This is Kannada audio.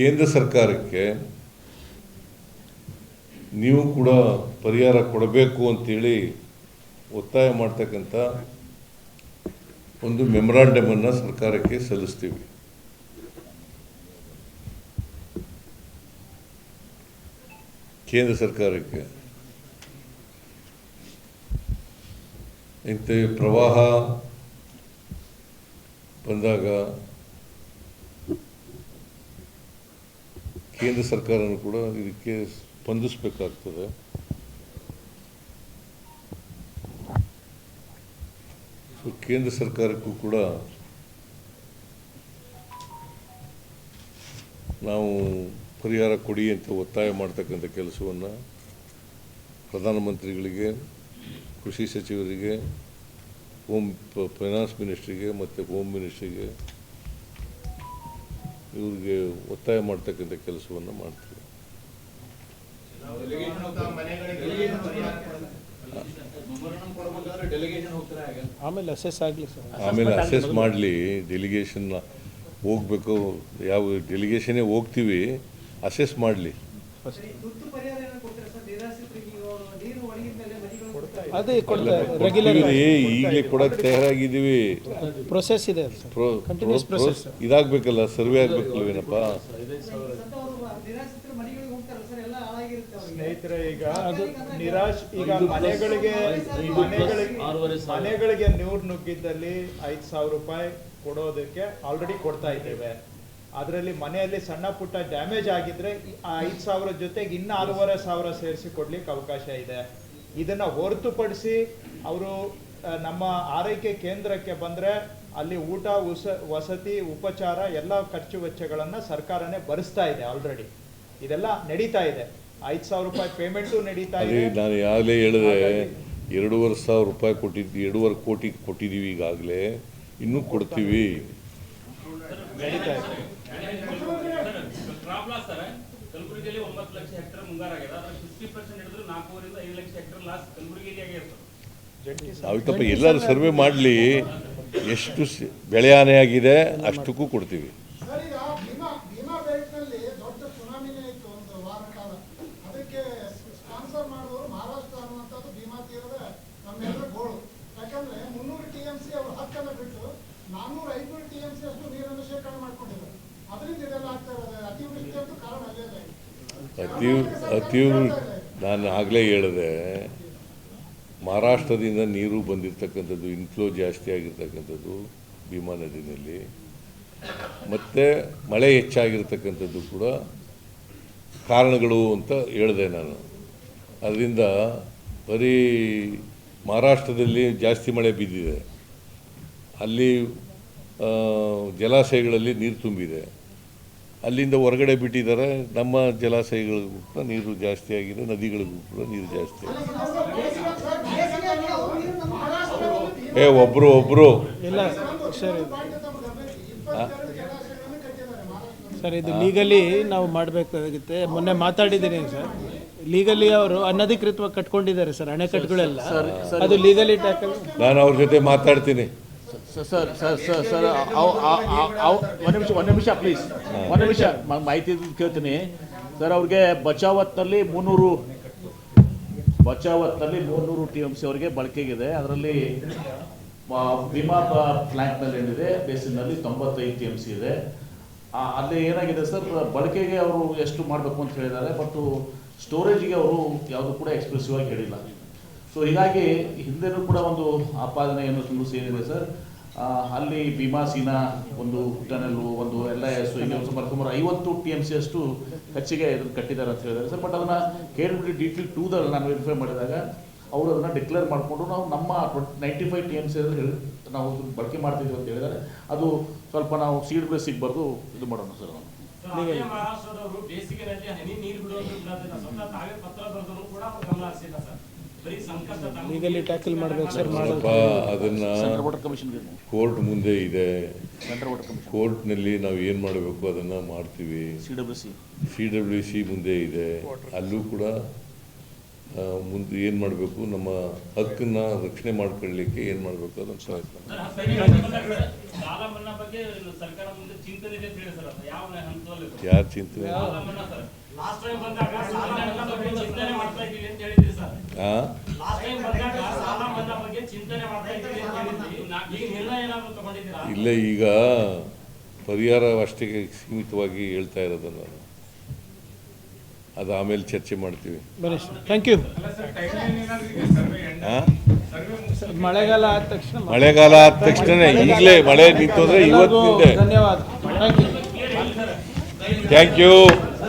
ಕೇಂದ್ರ ಸರ್ಕಾರಕ್ಕೆ ನೀವು ಕೂಡ ಪರಿಹಾರ ಕೊಡಬೇಕು ಅಂತೇಳಿ ಒತ್ತಾಯ ಮಾಡ್ತಕ್ಕಂಥ ಒಂದು ಮೆಮೊರಾಂಡಮನ್ನು ಸರ್ಕಾರಕ್ಕೆ ಸಲ್ಲಿಸ್ತೀವಿ. ಕೇಂದ್ರ ಸರ್ಕಾರಕ್ಕೆ. ಇಂಥ ಪ್ರವಾಹ ಬಂದಾಗ ಕೇಂದ್ರ ಸರ್ಕಾರನೂ ಕೂಡ ಇದಕ್ಕೆ ಸ್ಪಂದಿಸಬೇಕಾಗ್ತದೆ. ಸೊ ಕೇಂದ್ರ ಸರ್ಕಾರಕ್ಕೂ ಕೂಡ ನಾವು ಪರಿಹಾರ ಕೊಡಿ ಅಂತ ಒತ್ತಾಯ ಮಾಡ್ತಕ್ಕಂಥ ಕೆಲಸವನ್ನು ಪ್ರಧಾನಮಂತ್ರಿಗಳಿಗೆ, ಕೃಷಿ ಸಚಿವರಿಗೆ, ಹೋಮ್ ಫೈನಾನ್ಸ್ ಮಿನಿಸ್ಟ್ರಿಗೆ ಮತ್ತು ಹೋಮ್ ಮಿನಿಸ್ಟ್ರಿಗೆ ಇವ್ರಿಗೆ ಒತ್ತಾಯ ಮಾಡ್ತಕ್ಕಂಥ ಕೆಲಸವನ್ನು ಮಾಡ್ತೀವಿ. ಆಮೇಲೆ ಅಸೆಸ್ ಆಗಲಿ ಸರ್. ಆಮೇಲೆ ಅಸೆಸ್ ಮಾಡಲಿ ಡೆಲಿಗೇಷನ್ ಹೋಗ್ಬೇಕು ಯಾವ ಡೆಲಿಗೇಷನ್ನೇ ಹೋಗ್ತೀವಿ ಅಸೆಸ್ ಮಾಡಲಿ. ತುರ್ತು ಪರಿಹಾರ ಏನೋ ಕೊಡ್ತೀರಾ ಸರ್ ನಿರಾಶ್ರಿತರಿಗೆ ಈಗ ನೀರು ಒಣಗಿದ ಮೇಲೆ ಮನೆಗಳು ಕೊಡ್ತಾ ಅದೇ ಕೊಡ್ತಾರೆ ರೆಗ್ಯುಲರ್ ಈಗಲೇ ಕೊಡಕ್ಕೆ ತಯಾರಾಗಿದ್ದೀವಿ. ಪ್ರೊಸೆಸ್ ಇದೆ ಅದು. ಇದಾಗಬೇಕಲ್ಲ ಸರ್ವೆ ಆಗಬೇಕಲ್ವೇನಪ್ಪ? ಏನಪ್ಪ ಸ್ನೇಹಿತರೆ ಈಗ ನಿರಾಶ್ ಈಗ ಮನೆಗಳಿಗೆ ಮನೆಗಳಿಗೆ ಮನೆಗಳಿಗೆ ನೀರು ನುಗ್ಗಿದ್ದಲ್ಲಿ ಐದು ಸಾವಿರ ರೂಪಾಯಿ ಕೊಡೋದಕ್ಕೆ ಆಲ್ರೆಡಿ ಕೊಡ್ತಾ ಇದ್ದೇವೆ. ಅದರಲ್ಲಿ ಮನೆಯಲ್ಲಿ ಸಣ್ಣ ಪುಟ್ಟ ಡ್ಯಾಮೇಜ್ ಆಗಿದ್ರೆ ಆ ಐದು ಸಾವಿರ ಜೊತೆಗೆ ಇನ್ನು ಆರೂವರೆ ಸಾವಿರ ಸೇರಿಸಿ ಕೊಡ್ಲಿಕ್ಕೆ ಅವಕಾಶ ಇದೆ. ಇದನ್ನ ಹೊರತುಪಡಿಸಿ ಅವರು ನಮ್ಮ ಆರೈಕೆ ಕೇಂದ್ರಕ್ಕೆ ಬಂದ್ರೆ ಅಲ್ಲಿ ಊಟ ಉಸ ವಸತಿ ಉಪಚಾರ ಎಲ್ಲ ಖರ್ಚು ವೆಚ್ಚಗಳನ್ನ ಸರ್ಕಾರನೇ ಭರಿಸ್ತಾ ಇದೆ ಆಲ್ರೆಡಿ ಇದೆಲ್ಲ ನಡೀತಾ ಇದೆ. ಐದು ಸಾವಿರ ರೂಪಾಯಿ ಪೇಮೆಂಟು ನಡೀತಾ ಇದೆ. ನಾನು ಈಗಾಗಲೇ ಹೇಳಿದೆ ಎರಡೂವರೆ ಸಾವಿರ ರೂಪಾಯಿ ಕೊಟ್ಟಿದ್ದು ಎರಡೂವರೆ ಕೋಟಿ ಕೊಟ್ಟಿದ್ದೀವಿ ಈಗಾಗಲೇ ಇನ್ನೂ ಕೊಡ್ತೀವಿ. ನಡೀತಾ ಇದೆ ಕ್ರಾಪ್ ಲಾಸ್ ಸರ್ ಕಲಬುರಗಿಯಲ್ಲಿ ಒಂಬತ್ತು ಲಕ್ಷ ಹೆಕ್ಟರ್ ಮುಂಗಾರಾಗಿದೆ ಅದ್ರ ಫಿಫ್ಟಿ ಪರ್ಸೆಂಟ್ ಹಿಡಿದ್ರು ನಾಲ್ಕೂವರಿಂದ ಐದು ಲಕ್ಷ ಹೆಕ್ಟರ್ ಲಾಸ್ ಕಲಬುರಗಿಯಲ್ಲಿ ಜಂಟಿ ಎಲ್ಲರೂ ಸರ್ವೆ ಮಾಡಲಿ. ಎಷ್ಟು ಬೆಳೆ ಹಾನಿ ಆಗಿದೆ ಅಷ್ಟಕ್ಕೂ ಕೊಡ್ತೀವಿ ಸರ್ ಈಗ ಭೀಮಾ ಭೀಮಾ ಬೆಲ್ಟ್ನಲ್ಲಿ ದೊಡ್ಡ ಸುನಾಮಿನೇ ಇತ್ತು ಒಂದು ವಾರ ಕಾಲ ಅದಕ್ಕೆ ಸ್ಪಾನ್ಸರ್ ಮಾಡಿದವರು ಮಹಾರಾಷ್ಟ್ರ ಅನ್ನುವಂಥದ್ದು ಭೀಮಾ ತೀರದ ನಮ್ಮೆಲ್ಲರ ಗೋಳು ಯಾಕಂದ್ರೆ ಮುನ್ನೂರು ಟಿ ಎಂ ಸಿ ಅವರು ಹಕ್ಕನ್ನು ಬಿಟ್ಟು ನಾನ್ನೂರ ಐನೂರು ಟಿ ಎಂ ಸಿ ಅಷ್ಟು ನೀರನ್ನು ಶೇಖರಣೆ ಮಾಡ್ಕೊಂಡಿದ್ದಾರೆ ಅದರಿಂದ ಇದೆಲ್ಲ ಆಗ್ತಾ ಇರೋದು ಅತಿವೃಷ್ಟಿ ಅಂತೂ ಕಾರಣ ಅಲ್ಲೇ ಇದೆ ಅತಿ ಅತಿ ನಾನು ಆಗಲೇ ಹೇಳಿದೆ, ಮಹಾರಾಷ್ಟ್ರದಿಂದ ನೀರು ಬಂದಿರತಕ್ಕಂಥದ್ದು ಇನ್ಫ್ಲೋ ಜಾಸ್ತಿ ಆಗಿರ್ತಕ್ಕಂಥದ್ದು, ಭೀಮಾ ನದಿನಲ್ಲಿ. ಮತ್ತು ಮಳೆ ಹೆಚ್ಚಾಗಿರ್ತಕ್ಕಂಥದ್ದು ಕೂಡ ಕಾರಣಗಳು ಅಂತ ಹೇಳಿದೆ ನಾನು. ಅದರಿಂದ ಬರೀ ಮಹಾರಾಷ್ಟ್ರದಲ್ಲಿ ಜಾಸ್ತಿ ಮಳೆ ಬಿದ್ದಿದೆ. ಅಲ್ಲಿ ಜಲಾಶಯಗಳಲ್ಲಿ ನೀರು ತುಂಬಿದೆ. ಅಲ್ಲಿಂದ ಹೊರಗಡೆ ಬಿಟ್ಟಿದ್ದಾರೆ. ನಮ್ಮ ಜಲಾಶಯಗಳಿಗೂ ಕೂಡ ನೀರು ಜಾಸ್ತಿ ಆಗಿದೆ. ನದಿಗಳಿಗೂ ಕೂಡ ನೀರು ಜಾಸ್ತಿ ಆಗಿದೆ. ಏ ಒಬ್ಬರು ಒಬ್ಬರು ಸರ್ ಇದು ಲೀಗಲಿ ನಾವು ಮಾಡಬೇಕಾಗುತ್ತೆ. ಮೊನ್ನೆ ಮಾತಾಡಿದ್ದೀನಿ ಸರ್. ಲೀಗಲಿ ಅವರು ಅನಧಿಕೃತವಾಗಿ ಕಟ್ಕೊಂಡಿದ್ದಾರೆ ಸರ್ ಅಣೆಕಟ್ಟುಗಳೆಲ್ಲ. ಅದು ಲೀಗಲಿ ಟ್ಯಾಕಲ್ ನಾನು ಅವ್ರ ಜೊತೆ ಮಾತಾಡ್ತೀನಿ. ಸರ್ ಸರ್ ಸರ್ ಸರ್ ಒಂದು ನಿಮಿಷ ಒಂದು ನಿಮಿಷ ಪ್ಲೀಸ್ ಒಂದು ನಿಮಿಷ ಮಾಹಿತಿ ಕೇಳ್ತೀನಿ. ಸರ್ ಅವ್ರಿಗೆ ಬಚಾವತ್ನಲ್ಲಿ ಮುನ್ನೂರು ಬಚಾವತ್ನಲ್ಲಿ ಮುನ್ನೂರು ಟಿ ಎಂ ಸಿ ಅವರಿಗೆ ಬಳಕೆಗಿದೆ. ಅದರಲ್ಲಿ ಭೀಮಾ ಪ್ಲಾಂಟ್ನಲ್ಲಿ ಏನಿದೆ ಬೇಸಿನಲ್ಲಿ ತೊಂಬತ್ತೈದು ಟಿ ಎಂ ಸಿ ಇದೆ. ಅಲ್ಲಿ ಏನಾಗಿದೆ ಸರ್, ಬಳಕೆಗೆ ಅವರು ಎಷ್ಟು ಮಾಡಬೇಕು ಅಂತ ಹೇಳಿದ್ದಾರೆ ಬಟ್ ಸ್ಟೋರೇಜಿಗೆ ಅವರು ಯಾವುದು ಕೂಡ ಎಕ್ಸ್ಪ್ರೆಸಿವ್ ಆಗಿ ಹೇಳಿಲ್ಲ. ಸೊ ಹೀಗಾಗಿ ಹಿಂದೆನೂ ಕೂಡ ಒಂದು ಆಪಾದನೆ ಏನೋ ಸುಳ್ಳು ಏನಿದೆ ಸರ್ ಅಲ್ಲಿ ಭೀಮಾಸೀನ ಒಂದು ಟನಲ್ಲು ಒಂದು ಎಲ್ಲ ಐ ಎಸ್ ಸುಮಾರು ಸುಮಾರು ಐವತ್ತು ಟಿ ಎಂ ಸಿ ಅಷ್ಟು ಖರ್ಚಿಗೆ ಇದನ್ನು ಕಟ್ಟಿದ್ದಾರೆ ಅಂತ ಹೇಳಿದ್ದಾರೆ ಸರ್ ಬಟ್ ಅದನ್ನ ಕೇಳ್ಬಿಟ್ಟು ಟೂ ಟೂದಲ್ಲಿ ನಾನು ವೆರಿಫೈ ಮಾಡಿದಾಗ ಅವರು ಅದನ್ನ ಡಿಕ್ಲೇರ್ ಮಾಡಿಕೊಂಡು ನಾವು ನಮ್ಮ ninety five T M C ನಾವು ಇದನ್ನ ಬಳಕೆ ಮಾಡ್ತಿದ್ದೀವಿ ಅಂತ ಹೇಳಿದ್ದಾರೆ. ಅದು ಸ್ವಲ್ಪ ನಾವು ಸೀಡ್ ಬೇಸ್ ಸಿಗ್ಬಾರ್ದು ಇದು ಮಾಡೋಣ ಸರ್ ನಾವು ಮಹಾರಾಷ್ಟ್ರದವರು ಬೇಸಿಗೆನಲ್ಲಿ ಹನಿ ನೀರು ಬಿಡುವಂತ ತಾವೇ ಪತ್ರ ಬರೆದರೂ ಕೂಡ ಗಮನ ಹರಿಸಿಲ್ಲ ಸರ್ ಲೀಗಲಿ ಟ್ಯಾಕಲ್ ಮಾಡಬೇಕು ಸರ್ ಸ್ವಲ್ಪ ಅದನ್ನು ಕೋರ್ಟ್ ಮುಂದೆ ಇದೆ. ಕೋರ್ಟ್ನಲ್ಲಿ ನಾವು ಏನು ಮಾಡಬೇಕು ಅದನ್ನು ಮಾಡ್ತೀವಿ. ಸಿ ಡಬ್ಲ್ಯೂ ಸಿ ಮುಂದೆ ಇದೆ. ಅಲ್ಲೂ ಕೂಡ ಮುಂದೆ ಏನು ಮಾಡಬೇಕು ನಮ್ಮ ಹಕ್ಕನ್ನು ರಕ್ಷಣೆ ಮಾಡ್ಕೊಳ್ಳಿಕ್ಕೆ ಏನು ಮಾಡಬೇಕು ಅದನ್ನು ಪ್ರಯತ್ನ ಯಾರು ಚಿಂತನೆ? ಇಲ್ಲ ಈಗ ಪರಿಹಾರ ಅಷ್ಟೇ ಸೀಮಿತವಾಗಿ ಹೇಳ್ತಾ ಇರೋದು ನಾನು ಅದು ಆಮೇಲೆ ಚರ್ಚೆ ಮಾಡ್ತೀವಿ. ಥ್ಯಾಂಕ್ ಯು ಮಳೆಗಾಲ ಆದ ತಕ್ಷಣ ಮಳೆಗಾಲ ಆದ ತಕ್ಷಣ ಈಗಲೇ ಮಳೆ ನಿಂತು ಅಂದ್ರೆ ಇವತ್ತಿನಿಂದ ಧನ್ಯವಾದ. Thank you